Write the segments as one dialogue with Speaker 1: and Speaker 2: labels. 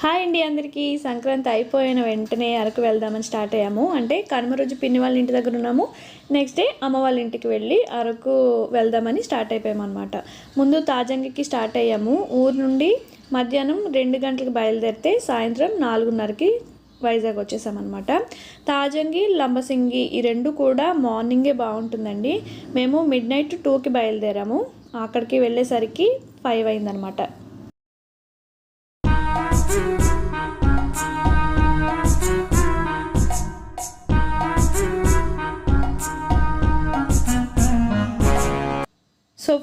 Speaker 1: Hi అండి అందరికీ. సంక్రాంతి అయిపోయిన వెంటనే అరకు వెళ్దామని స్టార్ట్ అయ్యాము. అంటే కనుమ రోజు పిన్ని వాళ్ళ ఇంటి దగ్గర ఉన్నాము. నెక్స్ట్ డే అమ్మ వాళ్ళ ఇంటికి వెళ్ళి అరకు వెళ్దామని స్టార్ట్ అయిపోయాము అనమాట ముందు తాజంగికి స్టార్ట్ అయ్యాము. ఊరు నుండి మధ్యాహ్నం రెండు గంటలకు బయలుదేరితే సాయంత్రం నాలుగున్నరకి వైజాగ్ వచ్చేసామన్నమాట. తాజంగి లంబసింగి ఈ రెండు కూడా మార్నింగే బాగుంటుందండి. మేము మిడ్ నైట్ టూకి బయలుదేరాము. అక్కడికి వెళ్ళేసరికి ఫైవ్ అయిందనమాట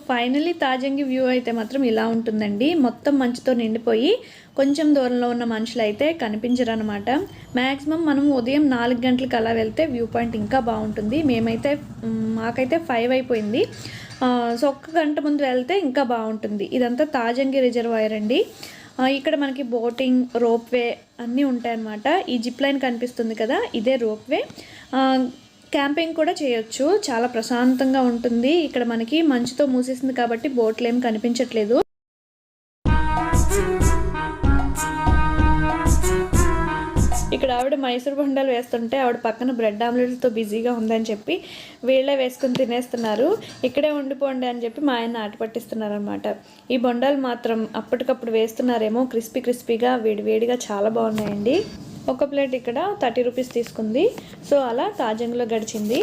Speaker 1: ఫైనలీ తాజంగి వ్యూ అయితే మాత్రం ఇలా ఉంటుందండి. మొత్తం మంచుతో నిండిపోయి కొంచెం దూరంలో ఉన్న మనుషులు అయితే కనిపించరు అనమాట మ్యాక్సిమం మనం ఉదయం నాలుగు గంటలకు అలా వెళ్తే వ్యూ పాయింట్ ఇంకా బాగుంటుంది. మేమైతే మాకైతే ఫైవ్ అయిపోయింది. సో ఒక్క గంట ముందు వెళ్తే ఇంకా బాగుంటుంది. ఇదంతా తాజంగి రిజర్వాయర్ అండి. ఇక్కడ మనకి బోటింగ్ రోప్వే అన్నీ ఉంటాయన్నమాట. ఈ జిప్ లైన్ కనిపిస్తుంది కదా ఇదే రోప్వే. క్యాంపింగ్ కూడా చేయొచ్చు. చాలా ప్రశాంతంగా ఉంటుంది. ఇక్కడ మనకి మంచుతో మూసేసింది కాబట్టి బోట్లు ఏం కనిపించట్లేదు. ఇక్కడ ఆవిడ మైసూర్ బొండాలు వేస్తుంటే ఆవిడ పక్కన బ్రెడ్ ఆమ్లెట్తో బిజీగా ఉందని చెప్పి వీళ్ళే వేసుకుని తినేస్తున్నారు. ఇక్కడే ఉండిపోండి అని చెప్పి మా ఆయన ఆట పట్టిస్తున్నారు ఈ బొండాలు మాత్రం అప్పటికప్పుడు వేస్తున్నారేమో క్రిస్పీ క్రిస్పీగా వేడివేడిగా చాలా బాగున్నాయండి. ఒక ప్లేట్ ఇక్కడ థర్టీ రూపీస్ తీసుకుంది. సో అలా తాజంగ్లో గడిచింది.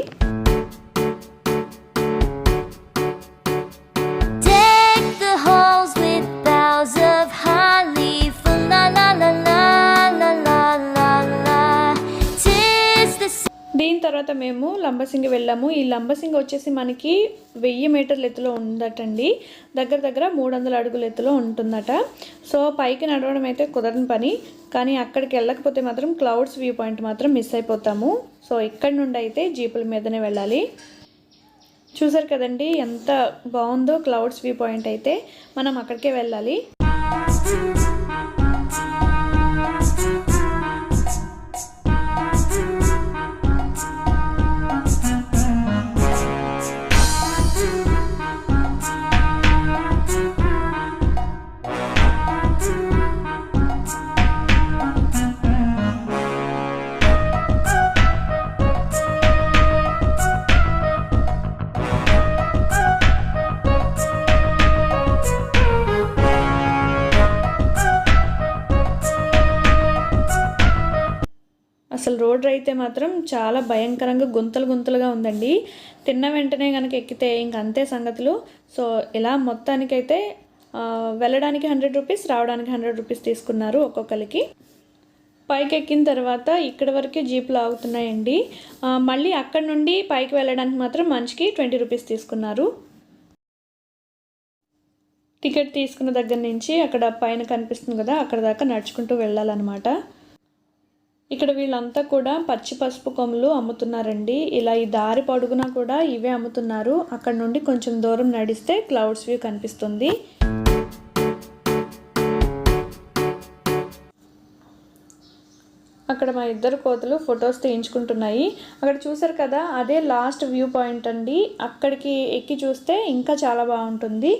Speaker 1: తర్వాత మేము లంబసింగి వెళ్ళాము. ఈ లంబసింగి వచ్చేసి మనకి వెయ్యి మీటర్ల ఎత్తులో ఉందటండి. దగ్గర దగ్గర మూడు వందల అడుగుల ఎత్తులో ఉంటుందట. సో పైకి నడవడం అయితే కుదరని పని. కానీ అక్కడికి వెళ్ళకపోతే మాత్రం క్లౌడ్స్ వ్యూ పాయింట్ మాత్రం మిస్ అయిపోతాము. సో ఇక్కడ నుండి అయితే జీపుల మీదనే వెళ్ళాలి. చూసారు కదండి ఎంత బాగుందో క్లౌడ్స్ వ్యూ పాయింట్ అయితే. మనం అక్కడికే వెళ్ళాలి. అసలు రోడ్ అయితే మాత్రం చాలా భయంకరంగా గుంతలు గుంతలుగా ఉందండి. తిన్న వెంటనే కనుక ఎక్కితే ఇంక అంతే సంగతులు. సో ఇలా మొత్తానికైతే వెళ్ళడానికి హండ్రెడ్ రూపీస్ రావడానికి హండ్రెడ్ రూపీస్ తీసుకున్నారు ఒక్కొక్కరికి. పైకి ఎక్కిన తర్వాత ఇక్కడ వరకే జీపులు ఆగుతున్నాయండి. మళ్ళీ అక్కడ నుండి పైకి వెళ్ళడానికి మాత్రం మనిషికి ట్వంటీ రూపీస్ తీసుకున్నారు. టికెట్ తీసుకున్న దగ్గర నుంచి అక్కడ పైన కనిపిస్తుంది కదా అక్కడ దాకా నడుచుకుంటూ వెళ్ళాలన్నమాట. ఇక్కడ వీళ్ళంతా కూడా పచ్చి పసుపు కొమ్ములు అమ్ముతున్నారండి. ఇలా ఈ దారి పొడుగునా కూడా ఇవే అమ్ముతున్నారు. అక్కడ నుండి కొంచెం దూరం నడిస్తే క్లౌడ్స్ వ్యూ కనిపిస్తుంది. అక్కడ మా ఇద్దరు కోతలు ఫొటోస్ తీయించుకుంటున్నాయి. అక్కడ చూసారు కదా అదే లాస్ట్ వ్యూ పాయింట్ అండి. అక్కడికి ఎక్కి చూస్తే ఇంకా చాలా బాగుంటుంది.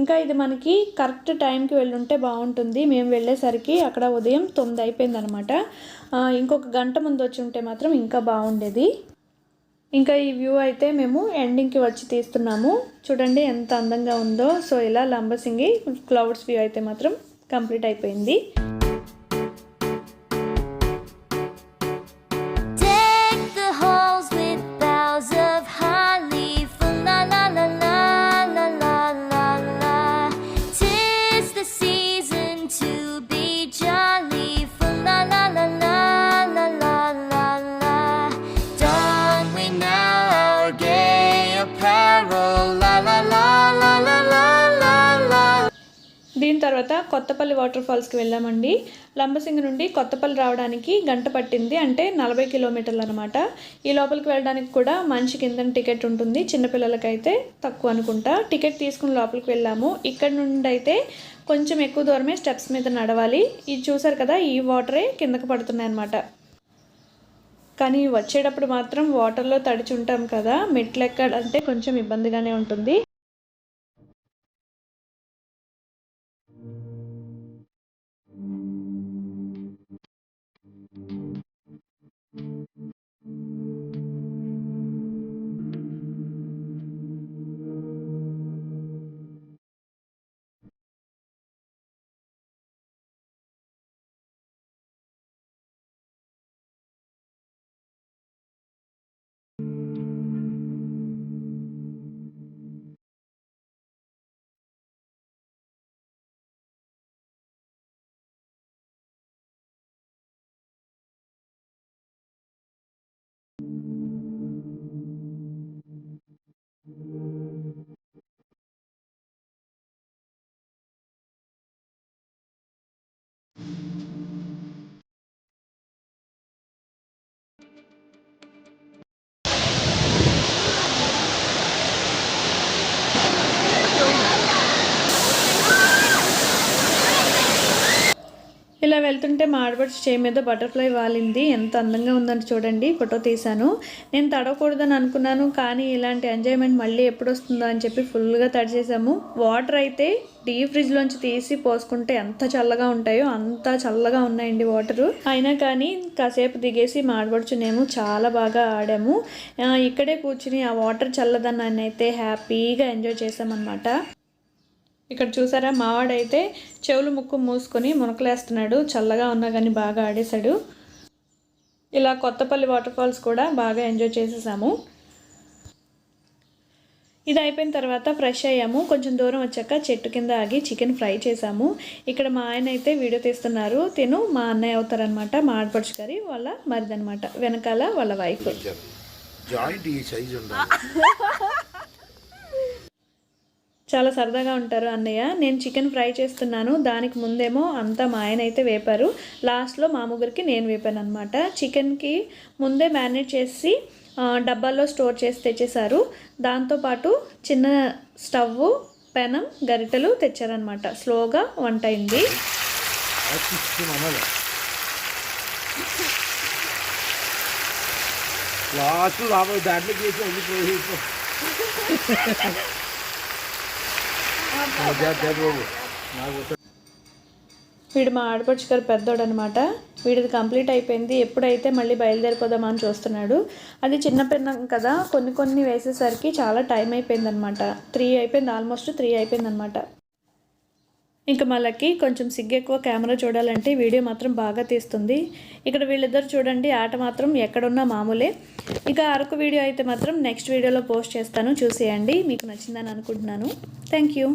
Speaker 1: ఇంకా ఇది మనకి కరెక్ట్ టైంకి వెళ్ళుంటే బాగుంటుంది. మేము వెళ్ళేసరికి అక్కడ ఉదయం తొమ్మిది అయిపోయిందనమాట. ఇంకొక గంట ముందు వచ్చి ఉంటే మాత్రం ఇంకా బాగుండేది. ఇంకా ఈ వ్యూ అయితే మేము ఎండింగ్కి వచ్చి తీస్తున్నాము. చూడండి ఎంత అందంగా ఉందో. సో ఇలా లంబసింగి క్లౌడ్స్ వ్యూ అయితే మాత్రం కంప్లీట్ అయిపోయింది. తర్వాత కొత్తపల్లి వాటర్ ఫాల్స్కి వెళ్ళామండి. లంబసింగి నుండి కొత్తపల్లి రావడానికి గంట పట్టింది. అంటే నలభై కిలోమీటర్లు అనమాట ఈ లోపలికి వెళ్ళడానికి కూడా మంచి కింద టికెట్ ఉంటుంది. చిన్నపిల్లలకైతే తక్కువ అనుకుంటా. టికెట్ తీసుకుని లోపలికి వెళ్ళాము. ఇక్కడ నుండి అయితే కొంచెం ఎక్కువ దూరమే స్టెప్స్ మీద నడవాలి. ఇది చూసారు కదా ఈ వాటరే కిందకు పడుతున్నాయి అనమాట కానీ వచ్చేటప్పుడు మాత్రం వాటర్లో తడిచి ఉంటాం కదా. మెట్లు ఎక్కాలంటే కొంచెం ఇబ్బందిగానే ఉంటుంది. వెళ్తుంటే మా ఆడపడుచు చేయి మీద బటర్ఫ్లై వాలింది. ఎంత అందంగా ఉందని చూడండి ఫోటో తీశాను. నేను తడవకూడదని అనుకున్నాను కానీ ఇలాంటి ఎంజాయ్మెంట్ మళ్ళీ ఎప్పుడు వస్తుందో అని చెప్పి ఫుల్గా తడిచేసాము వాటర్ అయితే డీప్ ఫ్రిడ్జ్లోంచి తీసి పోసుకుంటే ఎంత చల్లగా ఉంటాయో అంత చల్లగా ఉన్నాయండి వాటరు. అయినా కానీ కాసేపు దిగేసి మా చాలా బాగా ఆడాము. ఇక్కడే కూర్చుని ఆ వాటర్ చల్లదన్నాన్ని అయితే హ్యాపీగా ఎంజాయ్ చేసామన్నమాట ఇక్కడ చూసారా? మావాడైతే చెవులు ముక్కు మూసుకొని మునకలేస్తున్నాడు. చల్లగా ఉన్నా కానీ బాగా ఆడేశాడు. ఇలా కొత్తపల్లి వాటర్ ఫాల్స్ కూడా బాగా ఎంజాయ్ చేసేసాము. ఇది అయిపోయిన తర్వాత ఫ్రెష్ అయ్యాము. కొంచెం దూరం వచ్చాక చెట్టు కింద ఆగి చికెన్ ఫ్రై చేసాము. ఇక్కడ మా ఆయన అయితే వీడియో తీస్తున్నారు. తిను మా అన్నయ్య అవుతారనమాట మా ఆడపడుచు గారి వాళ్ళ మరిదనమాట వెనకాల వాళ్ళ వైఫ్.
Speaker 2: జాయింట్ ఈ సైజ్
Speaker 1: చాలా సరదాగా ఉంటారు అన్నయ్య. నేను చికెన్ ఫ్రై చేస్తున్నాను. దానికి ముందేమో అంతా మా ఆయన అయితే వేపారు. లాస్ట్లో మా ముగ్గురికి నేను వేపాను అనమాట చికెన్కి ముందే మ్యారినేట్ చేసి డబ్బాల్లో స్టోర్ చేసి తెచ్చేశారు. దాంతోపాటు చిన్న స్టవ్ పెనం గరిటెలు తెచ్చారనమాట స్లోగా వంట అయింది.
Speaker 2: లాస్ట్ దాంట్లో చేసి
Speaker 1: వీడు మా ఆడపడుచు గారు పెద్దోడు అనమాట వీడిది కంప్లీట్ అయిపోయింది. ఎప్పుడైతే మళ్ళీ బయలుదేరిపోదామా అని చూస్తున్నాడు. అది చిన్న పెన్నం కదా. కొన్ని కొన్ని వేసేసరికి చాలా టైం అయిపోయింది అనమాట త్రీ అయిపోయింది. ఆల్మోస్ట్ త్రీ అయిపోయింది అనమాట ఇంకా మళ్ళీ కొంచెం సిగ్గు ఎక్కువ కెమెరా చూడాలంటే వీడియో మాత్రం బాగా తీస్తుంది. ఇక్కడ వీళ్ళిద్దరు చూడండి ఆట మాత్రం ఎక్కడున్నా మామూలే. ఇక అరకు వీడియో అయితే మాత్రం నెక్స్ట్ వీడియోలో పోస్ట్ చేస్తాను. చూసేయండి మీకు నచ్చిందని అనుకుంటున్నాను. Thank you.